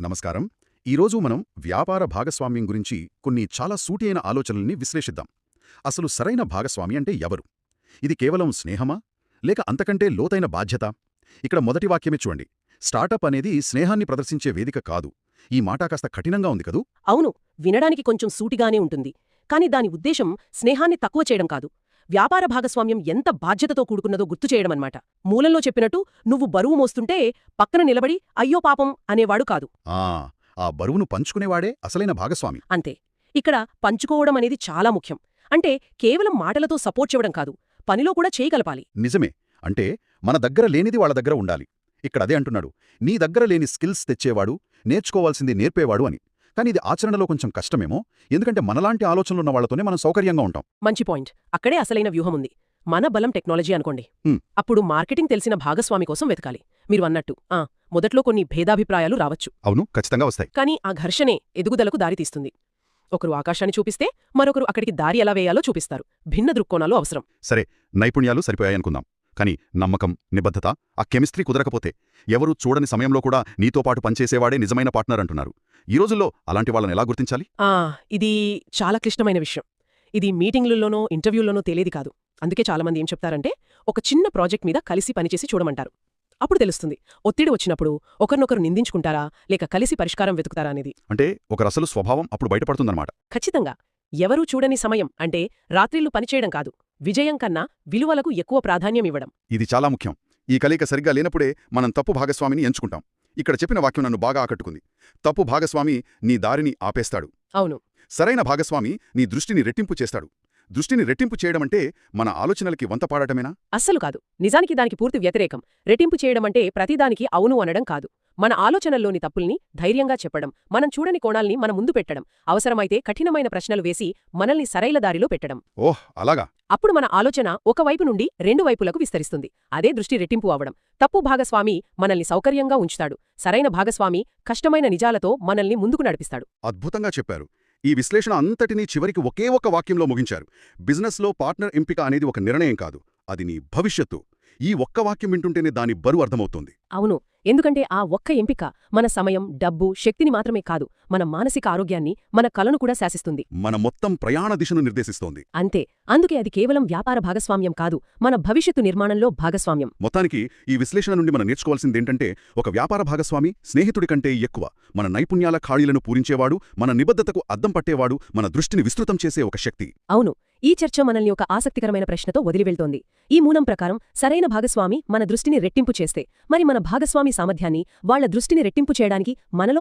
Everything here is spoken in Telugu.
నమస్కారం. ఈరోజు మనం వ్యాపార భాగస్వామ్యం గురించి కొన్ని చాలా సూటియైన ఆలోచనల్ని విశ్లేషిద్దాం. అసలు సరైన భాగస్వామి అంటే ఎవరు? ఇది కేవలం స్నేహమా? లేక అంతకంటే లోతైన బాధ్యత? ఇక్కడ మొదటి వాక్యమే చూడండి. స్టార్టప్ అనేది స్నేహాన్ని ప్రదర్శించే వేదిక కాదు. ఈ మాట కాస్త కఠినంగా ఉంది కదూ? అవును వినడానికి కొంచెం సూటిగానే ఉంటుంది. కాని దాని ఉద్దేశం స్నేహాన్ని తక్కువ చేయడం కాదు. వ్యాపార భాగస్వామ్యం ఎంత బాధ్యతతో కూడుకున్నదో గుర్తు చేయడమన్నమాట. మూలంలో చెప్పినట్టు నువ్వు బరువు మోస్తుంటే పక్కన నిలబడి అయ్యో పాపం అనేవాడు కాదు. ఆ ఆ బరువును పంచుకునేవాడే అసలైన భాగస్వామి. అంతే. ఇక్కడ పంచుకోవడం అనేది చాలా ముఖ్యం. అంటే కేవలం మాటలతో సపోర్ట్ చేయడం కాదు పనిలో కూడా చేయగలపాలి నిజమే. అంటే మన దగ్గర లేనిది వాళ్ళ దగ్గర ఉండాలి. ఇక్కడ అదే అంటున్నాడు. నీ దగ్గర లేని స్కిల్స్ తెచ్చేవాడు నేర్చుకోవాల్సింది నేర్పేవాడు అని. కానీ ఇది ఆచరణలో కొంచెం కష్టమేమో. ఎందుకంటే మనలాంటి ఆలోచనలున్న వాళ్ళతోనే మనం సౌకర్యంగా ఉంటాం. మంచి పాయింట్. అక్కడే అసలైన వ్యూహం ఉంది మన బలం టెక్నాలజీ అనుకోండి. అప్పుడు మార్కెటింగ్ తెలిసిన భాగస్వామి కోసం వెతకాలి. మీరు అన్నట్టు. ఆ మొదట్లో కొన్ని భేదాభిప్రాయాలు రావచ్చు. అవును ఖచ్చితంగా వస్తాయి. కానీ ఆ ఘర్షణే ఎదుగుదలకు దారితీస్తుంది ఒకరు ఆకాశాన్ని చూపిస్తే మరొకరు అక్కడికి దారి ఎలా వేయాలో చూపిస్తారు. భిన్న దృక్కోణాలు అవసరం. సరే నైపుణ్యాలు సరిపోయాయనుకుందాం. కానీ నమ్మకం నిబద్ధత ఆ కెమిస్ట్రీ కుదరకపోతే ఎవరూ చూడని సమయంలో కూడా నీతో పాటు పనిచేసేవాడే నిజమైన పార్ట్నర్ అంటున్నారు. ఈ రోజుల్లో అలాంటి వాళ్ళని ఎలా గుర్తించాలి? ఆ ఇది చాలా క్లిష్టమైన విషయం. ఇది మీటింగ్లలోనో ఇంటర్వ్యూల్లోనో తేలేది కాదు. అందుకే చాలామంది ఏం చెప్తారంటే ఒక చిన్న ప్రాజెక్ట్ మీద కలిసి పనిచేసి చూడమంటారు. అప్పుడు తెలుస్తుంది ఒత్తిడి వచ్చినప్పుడు ఒకరినొకరు నిందించుకుంటారా లేక కలిసి పరిష్కారం వెతుకుతారా అనేది. అంటే ఒక అసలు స్వభావం అప్పుడు బయటపడుతుందన్నమాట. ఖచ్చితంగా. ఎవరూ చూడని సమయం అంటే రాత్రిళ్ళు పనిచేయడం కాదు. విజయం కన్నా విలువలకు ఎక్కువ ప్రాధాన్యం ఇవ్వడం. ఇది చాలా ముఖ్యం. ఈ కలయిక సరిగ్గా లేనప్పుడే మనం తప్పు భాగస్వామిని ఎంచుకుంటాం. ఇక్కడ చెప్పిన వాక్యం నన్ను బాగా ఆకట్టుకుంది. తప్పు భాగస్వామి నీ దారిని ఆపేస్తాడు. అవును. సరైన భాగస్వామి నీ దృష్టిని రెట్టింపు చేస్తాడు. దృష్టిని రెట్టింపు చేయడమంటే మన ఆలోచనలకి వంతపాడటమేనా అస్సలు కాదు. నిజానికి దానికి పూర్తి వ్యతిరేకం. రెట్టింపు చేయడమంటే ప్రతిదానికి అవును అనడం కాదు. మన ఆలోచనల్లోని తప్పుల్ని ధైర్యంగా చెప్పడం మనం చూడని కోణాల్ని మన ముందు పెట్టడం అవసరమైతే కఠినమైన ప్రశ్నలు వేసి మనల్ని సరైల దారిలో పెట్టడం. ఓహ్ అలాగా. అప్పుడు మన ఆలోచన ఒక వైపు నుండి రెండు వైపులకు విస్తరిస్తుంది. అదే దృష్టి రెట్టింపు అవడం. తప్పు భాగస్వామి మనల్ని సౌకర్యంగా ఉంచుతాడు. సరైన భాగస్వామి కష్టమైన నిజాలతో మనల్ని ముందుకు నడిపిస్తాడు. అద్భుతంగా చెప్పారు. ఈ విశ్లేషణ అంతటినీ చివరికి ఒకే ఒక వాక్యంలో ముగించారు. బిజినెస్లో పార్ట్నర్ ఎంపిక అనేది ఒక నిర్ణయం కాదు. అది నీ భవిష్యత్తు. ఈ ఒక్క వాక్యం వింటుంటేనే దాని బరువు అర్థమవుతుంది. అవును. ఎందుకంటే ఆ ఒక్క ఎంపిక మన సమయం డబ్బు శక్తిని మాత్రమే కాదు మన మానసిక ఆరోగ్యాన్ని మన కలను కూడా శాసిస్తుంది. మన మొత్తం ప్రయాణ దిశను నిర్దేశిస్తోంది. అంతే. అందుకే అది కేవలం వ్యాపార భాగస్వామ్యం కాదు మన భవిష్యత్తు నిర్మాణంలో భాగస్వామ్యం. మొత్తానికి ఈ విశ్లేషణ నుండి మనం నేర్చుకోవాల్సిందేంటంటే ఒక వ్యాపార భాగస్వామి స్నేహితుడి కంటే ఎక్కువ మన నైపుణ్యాల ఖాళీలను పూరించేవాడు మన నిబద్ధతకు అద్దం పట్టేవాడు మన దృష్టిని విస్తృతం చేసే ఒక శక్తి. అవును. ఈ చర్చ మనల్ని ఒక ఆసక్తికరమైన ప్రశ్నతో వదిలివెళ్తోంది. ఈ మూలం ప్రకారం సరైన భాగస్వామి మన దృష్టిని రెట్టింపు చేస్తే మరి మన భాగస్వామి సామర్థ్యాన్ని వాళ్ళ దృష్టిని రెట్టింపు చేయడానికి మనలో